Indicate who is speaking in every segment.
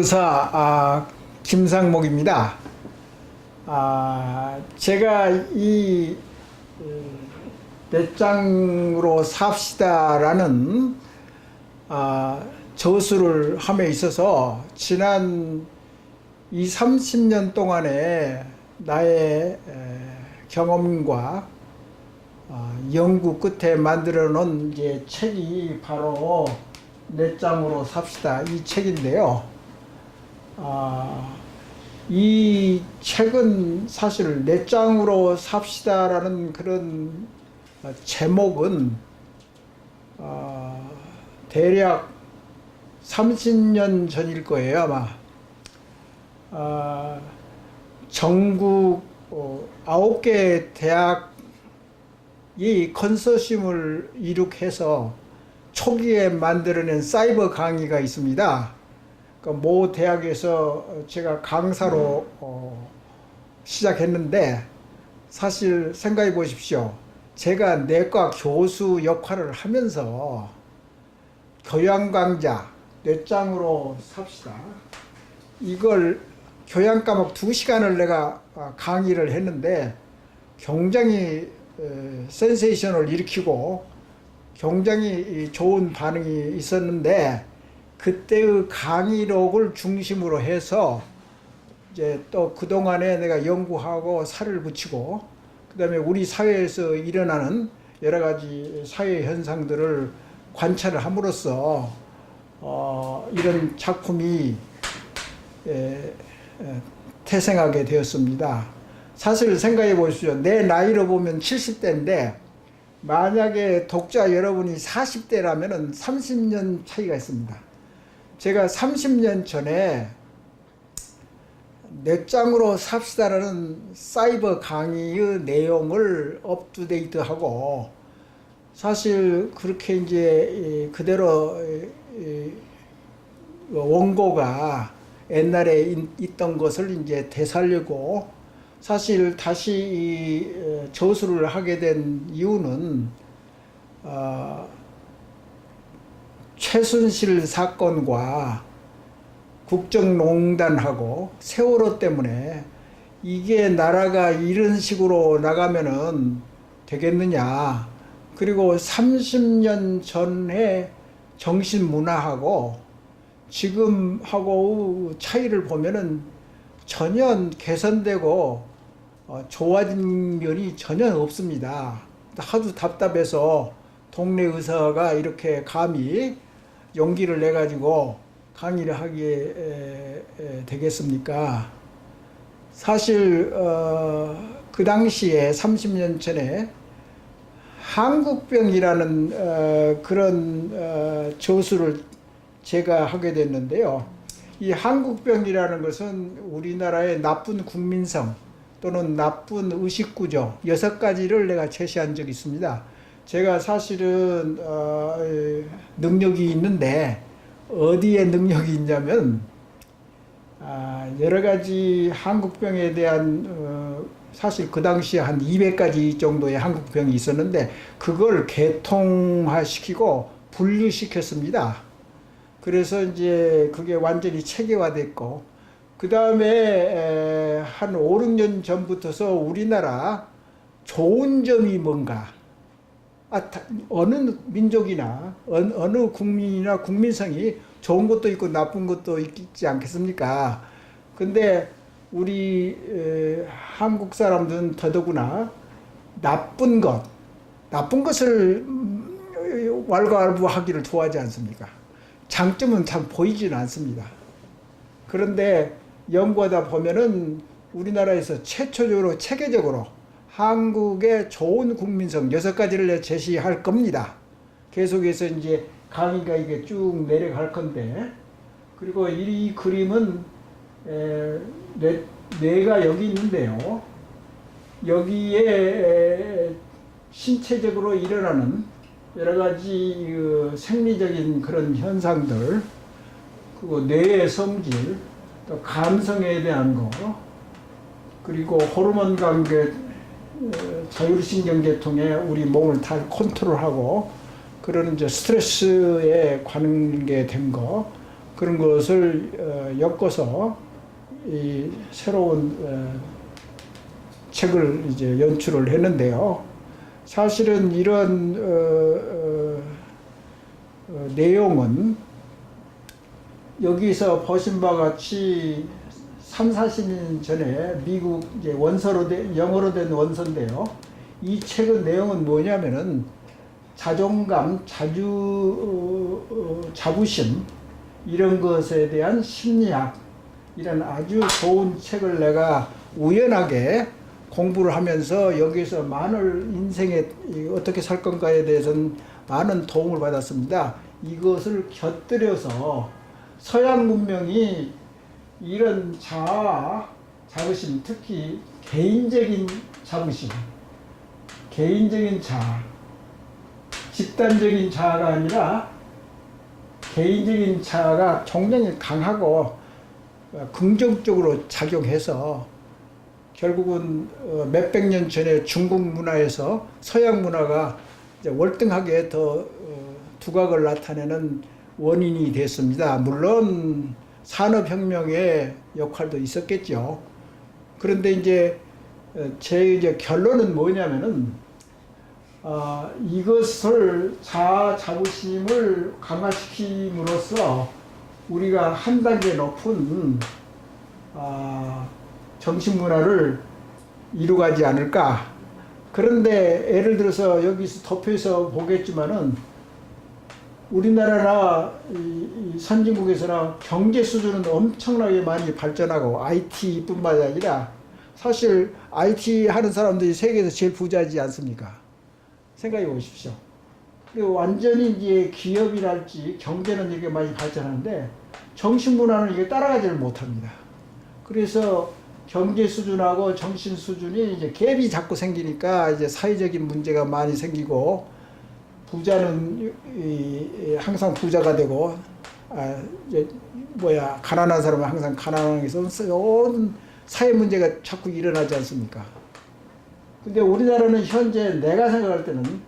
Speaker 1: 의사 아, 김상목입니다. 아, 제가 이 어, 내장으로 삽시다라는 아, 저수를 함에 있어서 지난 2, 30년 동안에 나의 에, 경험과 아, 연구 끝에 만들어 놓은 이제 책이 바로 내장으로 삽시다 이 책인데요. 아, 이 책은 사실 내 장으로 삽시다라는 그런 어, 제목은 어, 대략 30년 전일 거예요 아마. 아, 전국 어, 9개 대학이 컨소시엄을 이룩해서 초기에 만들어낸 사이버 강의가 있습니다. 그모 대학에서 제가 강사로 어, 시작했는데 사실 생각해 보십시오. 제가 내과 교수 역할을 하면서 교양 강좌 뇌장으로 삽시다. 이걸 교양 과목 두 시간을 내가 아, 강의를 했는데 굉장히 에, 센세이션을 일으키고 굉장히 이 좋은 반응이 있었는데 그때의 강의록을 중심으로 해서 이제 또 그동안에 내가 연구하고 살을 붙이고 그다음에 우리 사회에서 일어나는 여러 가지 사회 현상들을 관찰을 함으로써 어, 이런 작품이 에, 에, 태생하게 되었습니다. 사실 생각해 보십시오. 내 나이로 보면 70대인데 만약에 독자 여러분이 40대라면 30년 차이가 있습니다. 제가 30년 전에 넷장으로 삽시다라는 사이버 강의의 내용을 업투데이트하고 사실 그렇게 이제 이 그대로 이 원고가 옛날에 인- 있던 것을 이제 되살리고 사실 다시 이 어, 저수를 하게 된 이유는 어, 최순실 사건과 국정농단하고 세월호 때문에 이게 나라가 이런 식으로 나가면은 되겠느냐. 그리고 30년 전에 정신 문화하고 지금하고 차이를 보면은 전혀 개선되고 어, 좋아진 면이 전혀 없습니다. 하도 답답해서 동네 의사가 이렇게 감히 용기를 내 가지고 강의를 하게 되겠습니까? 사실 어, 그 당시에 30년 전에 한국병이라는 어, 그런 어, 저수를 제가 하게 됐는데요. 이 한국병이라는 것은 우리나라의 나쁜 국민성 또는 나쁜 의식구조 여섯 가지를 내가 제시한 적이 있습니다. 제가 사실은 어, 에, 능력이 있는데 어디에 능력이 있냐면 아, 여러 가지 한국병에 대한 어, 사실 그 당시에 한 200가지 정도의 한국병이 있었는데 그걸 개통화시키고 분류시켰습니다. 그래서 이제 그게 완전히 체계화됐고 그 다음에 한 5, 6년 전부터서 우리나라 좋은 점이 뭔가 아, 다- 어느 민족이나 어느, 어느 국민이나 국민성이 좋은 것도 있고 나쁜 것도 있지 않겠습니까? 근데 우리 에, 한국 사람들은 더더구나 나쁜 것, 나쁜 것을 음, 왈가왈부하기를 좋아하지 않습니까? 장점은 참 보이지는 않습니다. 그런데 연구하다 보면은 우리나라에서 최초적으로 체계적으로 한국의 좋은 국민성 여섯 가지를 제시할 겁니다. 계속해서 이제 강의가 이게 쭉 내려갈 건데 그리고 이 그림은 에, 뇌, 뇌가 여기 있는데요. 여기에 에, 신체적으로 일어나는 여러 가지 그 생리적인 그런 현상들 그리고 뇌의 성질 또 감성에 대한 거 그리고 호르몬 관계 어, 자율신경계통에 우리 몸을 다 컨트롤하고 그런 이제 스트레스에 관계된 거 그런 것을 어, 엮어서 이 새로운 어, 책을 이제 연출을 했는데요. 사실은 이런 어, 어, 어, 내용은 여기서 보신 바와 같이 3, 40년 전에 미국 이제 원서로 된 영어로 된 원서인데요. 이 책의 내용은 뭐냐면은 자존감, 자주 어, 어, 자부심 이런 것에 대한 심리학 이런 아주 좋은 책을 내가 우연하게 공부를 하면서 여기서 많은 인생에 이 어떻게 살 건가에 대해서는 많은 도움을 받았습니다. 이것을 곁들여서 서양 문명이 이런 자아, 자부심, 특히 개인적인 자부심, 개인적인 자아, 집단적인 자아가 아니라 개인적인 자아가 굉장히 강하고 어, 긍정적으로 작용해서 결국은 어, 몇백 년 전에 중국 문화에서 서양 문화가 월등하게 더 어, 두각을 나타내는 원인이 됐습니다. 물론 산업혁명의 역할도 있었겠죠. 그런데 이제 어, 제 이제 결론은 뭐냐면은 어, 이것을 자아 자부심을 강화시킴으로써 우리가 한 단계 높은 아, 정신 문화를 이루가지 않을까. 그런데 예를 들어서 여기서 도표에서 보겠지만은 우리나라나 선진국에서나 경제 수준은 엄청나게 많이 발전하고 IT뿐만 아니라 사실 IT 하는 사람들이 세계에서 제일 부자지 않습니까? 생각해 보십시오. 그리고 완전히 이제 기업이랄지 경제는 이게 많이 발전하는데 정신 문화는 이게 따라가지를 못합니다. 그래서 경제 수준하고 정신 수준이 이제 갭이 자꾸 생기니까 이제 사회적인 문제가 많이 생기고 부자는 항상 부자가 되고 아 뭐야 가난한 사람은 항상 가난하게 해서 온 사회 문제가 자꾸 일어나지 않습니까? 근데 우리나라는 현재 내가 생각할 때는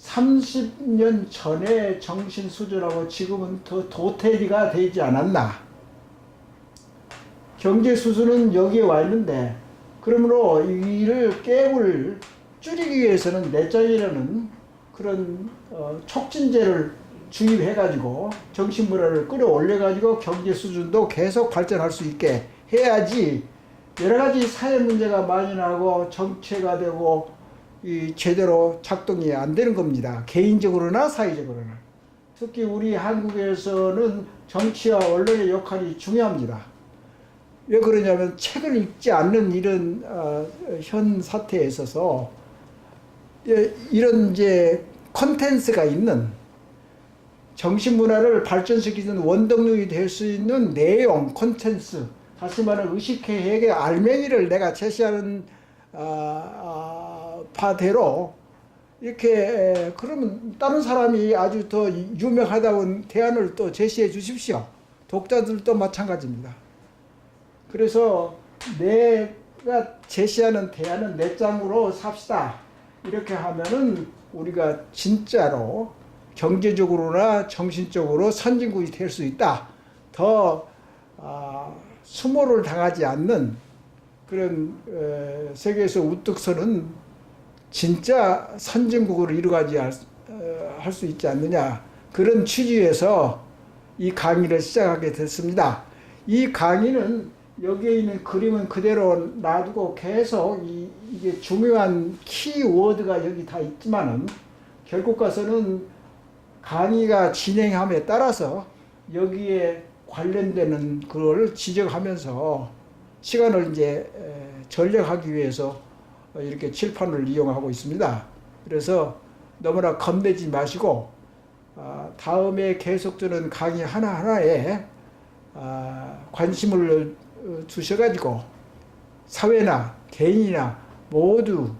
Speaker 1: 30년 전의 정신 수준하고 지금은 더 도태리가 되지 않았나. 경제 수준은 여기에 와 있는데, 그러므로 이를 깨울 줄이기 위해서는 내적이라는 그런 어, 촉진제를 주입해가지고 정신문화를 끌어올려가지고 경제 수준도 계속 발전할 수 있게 해야지 여러 가지 사회 문제가 많이 나고 정체가 되고 이 제대로 작동이 안 되는 겁니다. 개인적으로나 사회적으로나. 특히 우리 한국에서는 정치와 언론의 역할이 중요합니다. 왜 그러냐면 책을 읽지 않는 이런 어, 현 사태에 있어서 예, 이런 이제 컨텐츠가 있는 정신 문화를 발전시키는 원동력이 될 수 있는 내용 컨텐츠 다시 말하면 의식회획의 알맹이를 내가 제시하는 아, 아, 바대로 이렇게 에, 그러면 다른 사람이 아주 더 유명하다고 대안을 또 제시해 주십시오. 독자들도 마찬가지입니다. 그래서 내가 제시하는 대안은 내 짱으로 삽시다. 이렇게 하면은 우리가 진짜로 경제적으로나 정신적으로 선진국이 될 수 있다. 더 아, 수모를 당하지 않는 그런 에, 세계에서 우뚝 서는 진짜 선진국으로 이루어가지 할 수 있지 않느냐 그런 취지에서 이 강의를 시작하게 됐습니다. 이 강의는 여기에 있는 그림은 그대로 놔두고 계속 이, 이게 중요한 키워드가 여기 다 있지만은 결국 가서는 강의가 진행함에 따라서 여기에 관련되는 그걸 지적하면서 시간을 이제 에, 전략하기 위해서 이렇게 칠판을 이용하고 있습니다. 그래서 너무나 겁내지 마시고 아, 다음에 계속되는 강의 하나하나에 아, 관심을 어, 두셔가지고 사회나 개인이나 모두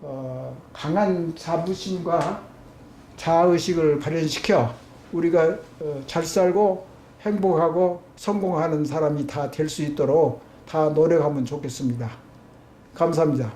Speaker 1: 어, 강한 자부심과 자아의식을 발현시켜 우리가 어, 잘 살고 행복하고 성공하는 사람이 다 될 수 있도록 다 노력하면 좋겠습니다. 감사합니다.